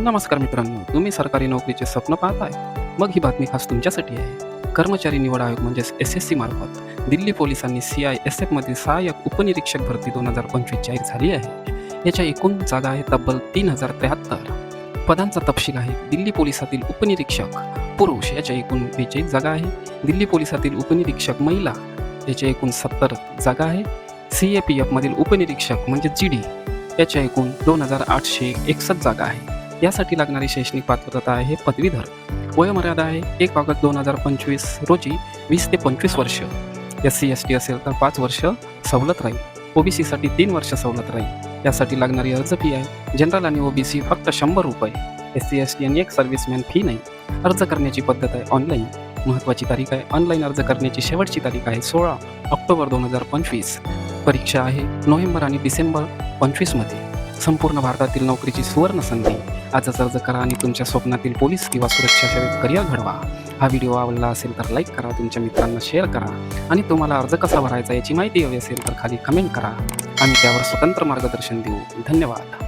नमस्कार मित्रांनो तुम्ही सरकारी नोकरीचे स्वप्न पाहताय. मग ही बातमी खास तुमच्यासाठी आहे. कर्मचारी निवड आयोग म्हणजेच एस एस सी मार्फत दिल्ली पोलिसांनी सी आय एस एफमध्ये सहाय्यक उपनिरीक्षक भरती दोन हजार पंचवीस जाहीर झाली आहे. याच्या एकूण जागा आहे तब्बल तीन हजार त्र्याहत्तर. पदांचा तपशील आहे दिल्ली पोलिसातील उपनिरीक्षक पुरुष याच्या एकूण बेचाळीस जागा आहे. दिल्ली पोलिसातील उपनिरीक्षक महिला याच्या एकूण सत्तर जागा आहे. सी ए पी एफमधील उपनिरीक्षक म्हणजे जी डी याच्या एकूण दोन हजार आठशे एकसष्ट जागा आहे. यासाठी लागणारी शैक्षणिक पात्रता आहे पदवीधर वयोमर्यादा आहे एक ऑगस्ट दोन हजार पंचवीस रोजी वीस ते पंचवीस वर्ष. एस सी एस टी असेल तर पाच वर्ष सवलत राहील. ओबीसीसाठी तीन वर्ष सवलत राहील. यासाठी लागणारी अर्ज फी आहे. जनरल आणि ओबीसी फक्त शंभर रुपये. एस सी एस टी आणि एक सर्व्हिसमॅन फी नाही. अर्ज करण्याची पद्धत आहे ऑनलाईन महत्त्वाची तारीख आहे ऑनलाईन अर्ज करण्याची शेवटची तारीख आहे सोळा ऑक्टोबर दोन हजार पंचवीस. परीक्षा आहे नोव्हेंबर आणि डिसेंबर पंचवीसमध्ये. संपूर्ण भारतातील नोकरीची सुवर्ण संधी. आजच अर्ज करा आणि तुमच्या स्वप्नातील पोलीस किंवा सुरक्षा सेवेत करिअर घडवा. हा व्हिडिओ आवडला असेल तर लाईक करा तुमच्या मित्रांना शेअर करा आणि तुम्हाला अर्ज कसा भरायचा याची माहिती हवी असेल तर खाली कमेंट करा. आम्ही त्यावर स्वतंत्र मार्गदर्शन देऊ. धन्यवाद.